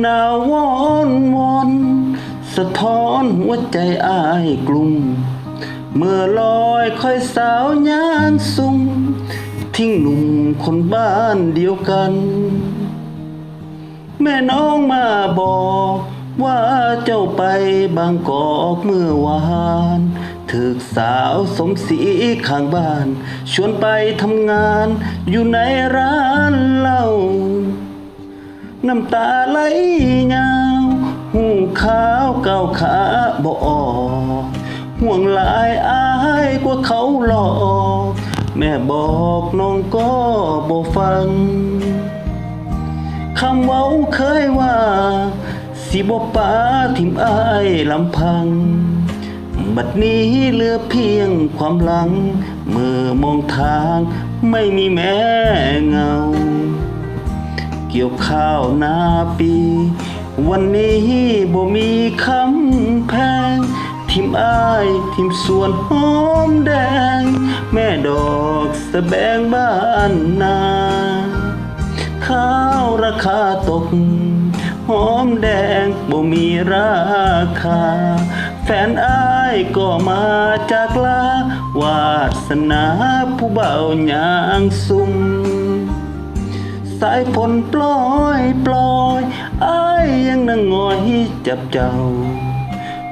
หนาวอนวอนสะท้อนหัวใจอายกลุ่ม เมื่อลอยค่อยสาวยางสุ่มทิ้งหนุ่มคนบ้านเดียวกัน แม่น้องมาบอกว่าเจ้าไปบางกอกเมื่อวานถึกสาวสมศรีข้างบ้าน ชวนไปทำงานอยู่ในร้านเหล้า น้ำตาไหลยาวหูขาวเก้าขาบ่ออกห่วงหลายอายกว่าเขาหลอก แม่บอกน้องก็บ่ฟังคำเว้าเคยว่า สิบป้าทิมอายลำพัง บัดนี้เหลือเพียงความหลัง เมื่อมองทางไม่มีแม่เงา เกี่ยวข้าวนาปี วันนี้บ่มีคำแพง ทิมอายทิมสวนหอมแดง แม่ดอกสะแบงบ้านนา ข้าวราคาตก หอมแดงบ่มีราคา แฟนอายก็มาจากลาวาสนาผู้เบาหยางสุ่ม สายฝนปล่อยปล่อยอายยังนั่งงอยจับเจ้า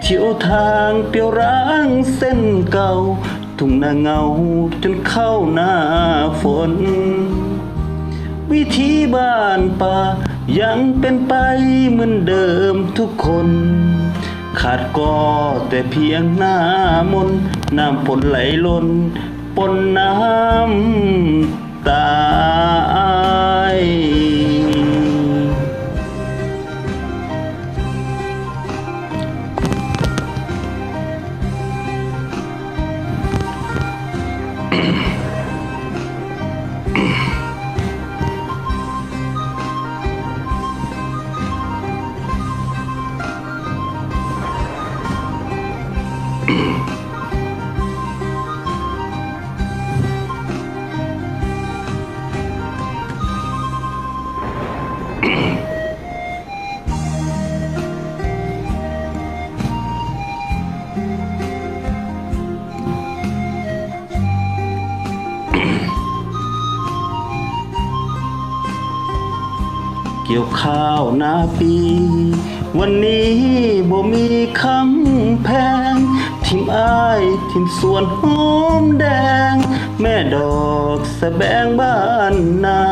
เที่ยวทางเปรียวร้างเส้นเก่า ทุ่งนาเงาจนเข้าหน้าฝน วิธีบ้านป่ายังเป็นไปเหมือนเดิมทุกคน ขาดก็แต่เพียงหน้ามน น้ำฝนไหลล้นปนน้ำ ตา เกี่ยวข้าวนาปี วันนี้บ่มีคำแพง ทิมอายทิมสวนหอมแดง แม่ดอกสะแบงบ้านนา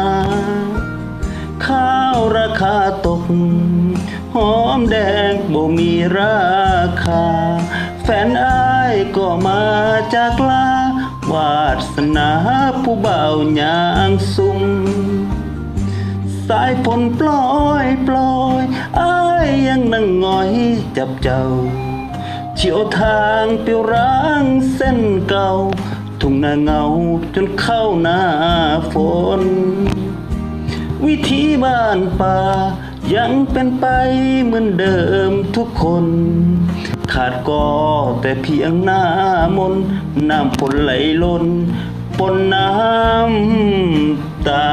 อมแดงบ่มีราคา แฟนอายก็มาจากลาวาสนาผู้เบาหยางสุ่มสายฝนปล่อยปล่อยอายยังนั่งงอยจับเจ้าเที่ยวทางเปรียวร้างเส้นเก่า ทุ่งนาเงาจนเข้าหน้าฝน วิธีบ้านป่า ยังเป็นไปเหมือนเดิมทุกคน ขาดก็แต่เพียงหน้ามนน้ำฝนไหลล้นปนน้ำตา